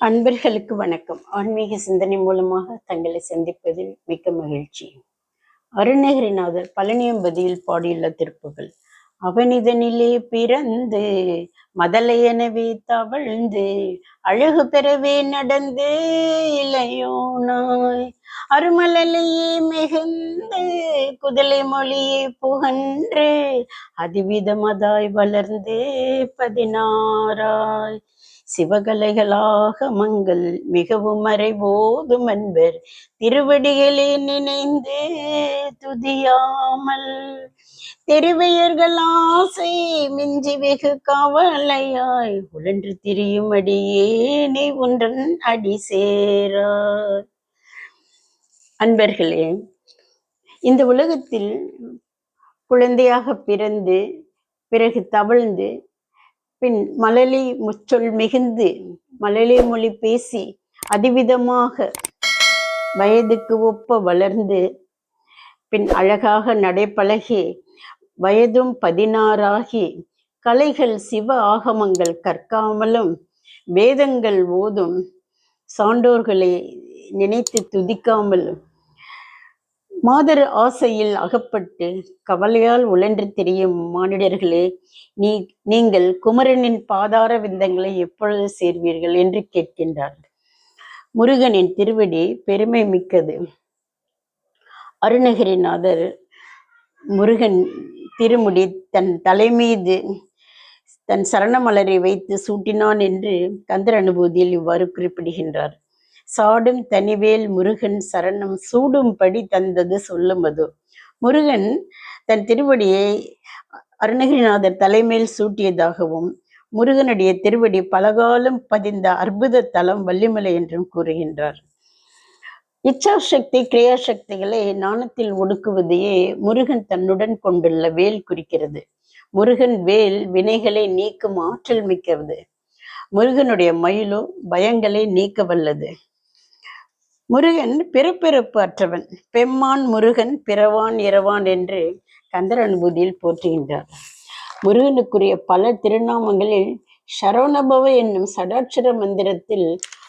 அன்பர்களுக்கு வணக்கம். ஆன்மீக சிந்தனை மூலமாக தங்களை சந்திப்பதில் மிக்க மகிழ்ச்சி. அருணகிரிநாதர் பழனியம்பதியில் பாடியுள்ள திருப்புகள் அவனிதனிலே பிறந்து மதலையெனவே தவழ்ந்து அழகு பெறவே நடந்து இளையோனாய் அருமலையே மிகுந்து குதலை மொழியே புகன்று அதிவிதமதாய் வளர்ந்து பதினாறாய் சிவகலைகளாக மங்கள் மிகவும் மறைபோதும் அன்பர். திருவடிகளே நினைந்து துதியாமல் திருவையர்கள் ஆசை மிஞ்சி வெகு கவலையாய் உழன்று திரியும் அடியே நீ ஒன்றன் அடி சேரார். அன்பர்களே இந்த உலகத்தில் குழந்தையாக பிறந்து பிறகு தவழ்ந்து பின் மலலி முச்சொல் மிகுந்து மலலி மொழி பேசி அதிவிதமாக வயதுக்கு ஒப்ப வளர்ந்து பின் அழகாக நடைபழகி வயதும் பதினாறாகி கலைகள் சிவ ஆகமங்கள் கற்காமலும் வேதங்கள் ஓதும் சான்றோர்களை நினைத்து துதிக்காமலும் மாதர் ஆசையில் அகப்பட்டு கவலையால் உழன்று திரியும் மானிடர்களே நீ நீங்கள் குமரனின் பாதார விந்தங்களை எப்பொழுது சேர்வீர்கள் என்று கேட்கின்றார். முருகனின் திருவடி பெருமை மிக்கது. அருணகிரிநாதர் முருகன் திருமுடி தன் தலைமீது தன் சரணமலரை வைத்து சூட்டினான் என்று கந்தர் அனுபூதியில் இவ்வாறு குறிப்பிடுகின்றார். சாடும் தனிவேல் முருகன் சரணம் சூடும்படி தந்தது சொல்லுமது. முருகன் தன் திருவடியை அருணகிரிநாதர் தலைமையில் சூட்டியதாகவும் முருகனுடைய திருவடி பலகாலம் பதிந்த அற்புத தலம் வள்ளிமலை என்றும் கூறுகின்றார். இச்சாசக்தி கிரியாசக்திகளை நாணத்தில் ஒடுக்குவதையே முருகன் தன்னுடன் கொண்டுள்ள வேல் குறிக்கிறது. முருகன் வேல் வினைகளை நீக்கும் ஆற்றல் மிக்கது. முருகனுடைய மயிலோ பயங்களை நீக்க வல்லது. முருகன் பிறப்பிறப்பு அற்றவன் பெம்மான் முருகன் பிறவான் இரவான் என்று கந்தர் அனுபூதியில் போற்றுகின்றார். முருகனுக்குரிய பல திருநாமங்களில் சரவணபவ என்னும் சடாட்சர மந்திரத்தில்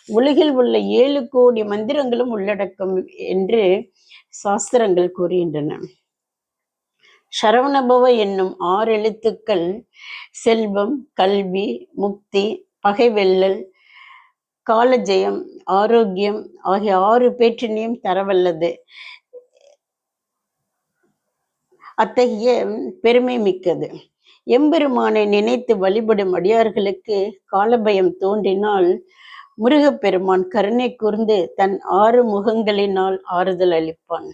உலகில் உள்ள ஏழு கோடி மந்திரங்களும் உள்ளடக்கம் என்று சாஸ்திரங்கள் கூறுகின்றன. சரவணபவ என்னும் ஆறு எழுத்துக்கள் செல்வம் கல்வி முக்தி பகைவெல்லல் கால ஜெயம் ஆரோக்கியம் ஆகிய ஆறு பேற்றினையும் தரவல்லது. அத்தகைய பெருமை மிக்கது. எம்பெருமானை நினைத்து வழிபடும் அடியார்களுக்கு காலபயம் தோன்றினால் முருகப்பெருமான் கருணை கூர்ந்து தன் ஆறு முகங்களினால் ஆறுதல் அளிப்பான்.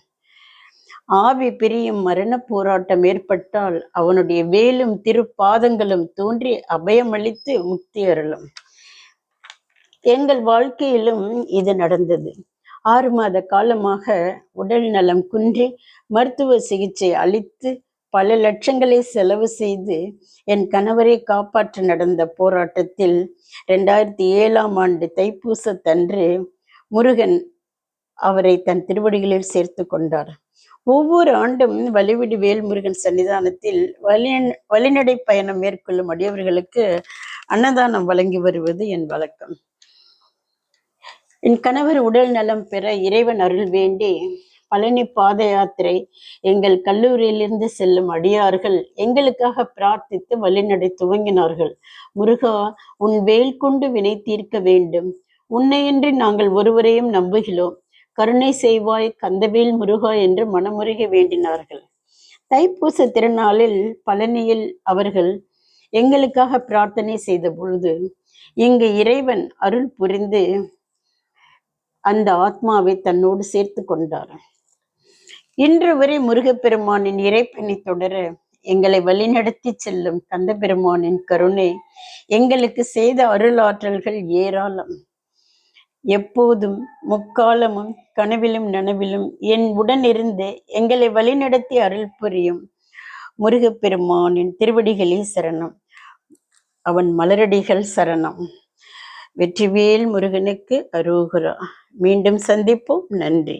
ஆவி பிரியும் மரண போராட்டம் ஏற்பட்டால் அவனுடைய வேலும் திருப்பாதங்களும் தோன்றி அபயமளித்து முக்தி அருளும். எங்கள் வாழ்க்கையிலும் இது நடந்தது. ஆறு மாத காலமாக உடல் நலம் குன்றி மருத்துவ சிகிச்சை அளித்து பல லட்சங்களை செலவு செய்து என் கணவரை காப்பாற்ற நடந்த போராட்டத்தில் ரெண்டாயிரத்தி ஏழாம் ஆண்டு தைப்பூசத்தன்று முருகன் அவரை தன் திருவடிகளில் சேர்த்து கொண்டார். ஒவ்வொரு ஆண்டும் வலிவிடு வேல்முருகன் சன்னிதானத்தில் வழி வழிநடை பயணம் மேற்கொள்ளும் அடியவர்களுக்கு அன்னதானம் வழங்கி வருவது என் வழக்கம். என் கணவர் உடல் நலம் பெற இறைவன் அருள் வேண்டி பழனி பாத யாத்திரை எங்கள் கல்லூரியிலிருந்து செல்லும் அடியார்கள் எங்களுக்காக பிரார்த்தித்து வழிநடை துவங்கினார்கள். முருகா உன் வேல் கொண்டு வினை தீர்க்க வேண்டும். உன்னையின்றி நாங்கள் ஒருவரையும் நம்புகிறோம். கருணை செய்வாய் கந்தவேல் முருகா என்று மனமுருகி வேண்டினார்கள். தைப்பூச திருநாளில் பழனியில் அவர்கள் எங்களுக்காக பிரார்த்தனை செய்த பொழுது இங்கு இறைவன் அருள் புரிந்து அந்த ஆத்மாவை தன்னோடு சேர்த்து கொண்டார். இன்று வரை முருகப்பெருமானின் இறைப்பணி தொடர எங்களை வழிநடத்தி செல்லும் கந்த பெருமானின் கருணை எங்களுக்கு செய்த அருளாற்றல்கள் ஏராளம். எப்போதும் முக்காலமும் கனவிலும் நனவிலும் என் உடனிருந்து எங்களை வழிநடத்தி அருள் புரியும் முருகப்பெருமானின் திருவடிகளில் சரணம். அவன் மலரடிகள் சரணம். வெற்றிவேல் முருகனுக்கு அரோகுரா மீண்டும் சந்திப்போம். நன்றி.